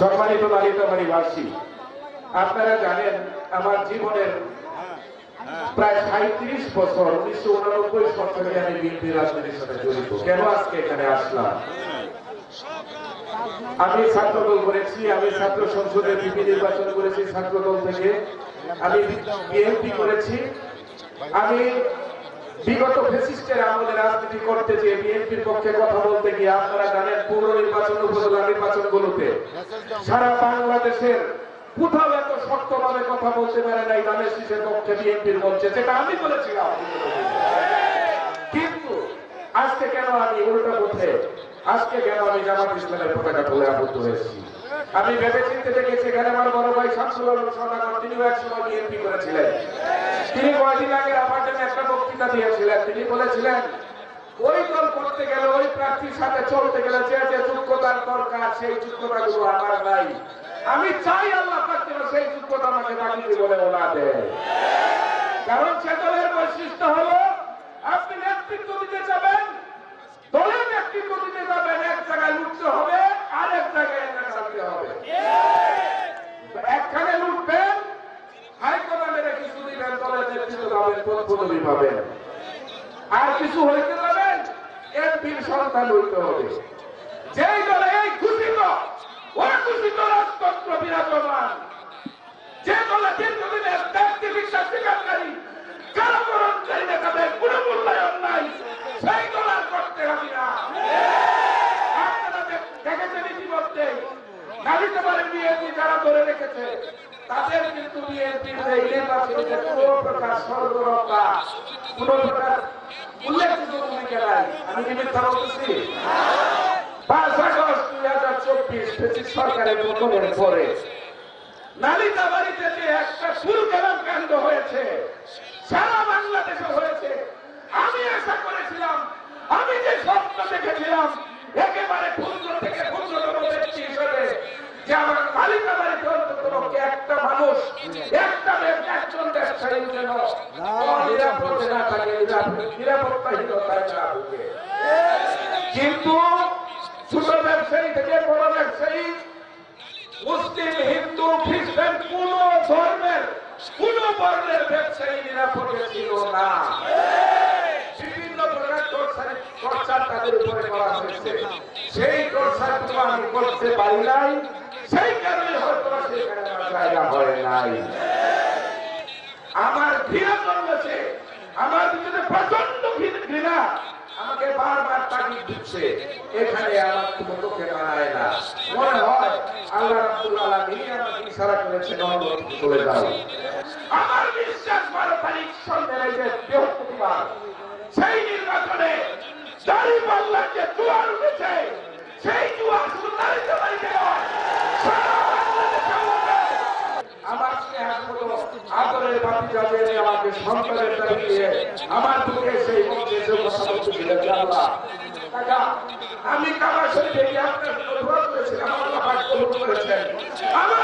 সম্মানিত বালিতাবাড়িবাসী আপনারা জানেন আমার জীবনের প্রায় সাঁত্রিশ বছর, উনিশশো উনানব্বই আমি বিএনপি রাজনীতির সাথে জড়িত। কেন আজকে এখানে আসলাম? আমি ছাত্রদল করেছি, আমি ছাত্র সংসদের বিপি নির্বাচন করেছি ছাত্রদল থেকে। আমি বিএনপি করেছি। আমি বিগত ফেসিস্টের আমলে রাজনীতি করতে যে বিএনপির পক্ষে কথা বলতে গিয়ে আপনারা জানেন নির্বাচন উপজেলা নির্বাচনগুলোতে সারা বাংলাদেশের কোথাও এত শক্তভাবে কথা বলতে পারে নাই ধানের শীষের পক্ষে বিএনপির মঞ্চে, যেটা আমি বলেছিলাম। কিন্তু আজকে কেন আমি উল্টা পথে, আজকে কেন আমি জামাত ইসলামের পতাকা তুলে আবদ্ধ হয়েছি? আমি ভেবে চিনতে দেখেছি এখানে আমার বড় ভাই শামসুল আলম সদাগর তিনিও এক সময় বিএনপি করেছিলেন। তিনি কয়েকদিন আগে আমার জন্য একটা বক্তৃতা দিয়েছিলেন। তিনি বলেছিলেন ওই দল করতে গেলে ওই প্রার্থীর সাথে চলতে গেলে যে যে যোগ্যতার দরকার, সেই যোগ্যতাগুলো আমার নাই। আমি চাই আল্লাহ পাক সেই যোগ্যতা আমাকে বাকি বলে ওনা দেয়। কারণ সে দলের বৈশিষ্ট্য হলো, আপনি নেতৃত্ব দিতে যাবেন, দলের নেতৃত্ব দিতে যাবেন, এক জায়গায় লুটতে হবে আর এক জায়গায় একা হবে। একখানে লুটবেন, হাইকমান্ডের কিছু দিবেন, দলের নেতৃত্ব পাবেন পদ পদবি পাবেন। আর কিছু হইতে যাবেন এমপির সন্তান হইতে হবে। যেই দলে এই ঘোষিত, ওই ঘোষিত রাজতন্ত্র বিরাজমান। যে দলে দীর্ঘদিনের ত্যাগ চিকিৎসা স্বীকারকারী কারাবরণকারী মূল্যায়ন নাই, সেই দল আর করতে হবে না। দেখেছেন ইতিমধ্যে গাড়িতে পারে বিএনপি যারা ধরে রেখেছে, তাদের কিন্তু বিএনপির প্রকার সরবরাহতা কোনো প্রকার আমি যে একটা সুরকেরাম কাণ্ড হয়েছে একটা মানুষ একটা একজন ব্যবসায়ী যেন না থাকে নিরাপদ- নিরাপত্তাহীনতায় না ভুগে। কিন্তু ছোট ব্যবসায়ী থেকে বড় ব্যবসায়ী, মুসলিম, হিন্দু, খ্রিস্টান, কোন ধর্মের, কোন বর্ণের ব্যবসায়ী নিরাপদে ছিল না। আমার প্রচণ্ড ঘৃণা আমাকে বারবার তাগিদ দিচ্ছে, এখানে আমার কোনো লোকে মানায় না। মনে হয় আল্লাহ রাব্বুল আলামিন আমাকে ইশারা করেছে নরক চলে যাও। আমার বিশ্বাস বারো তারিখ সন্ধ্যের এই যে বৃহস্পতিবার সেই নির্বাচনে দাড়ি পাল্লার যে জোয়ার উঠেছে। সেই জোয়ার শুধু দাঁড়িয়ে দাঁড়িয়ে নয় সারা বাংলাদেশে উঠবে। আমার স্নেহের মতো আদরের বাতি জ্বালিয়ে আমাকে সন্তানের দাবি দিয়ে আমার সেই মন্দিরে কথা বলতে আমি কাবা শরীফে আপনার করেছিলাম, করেছেন। আমি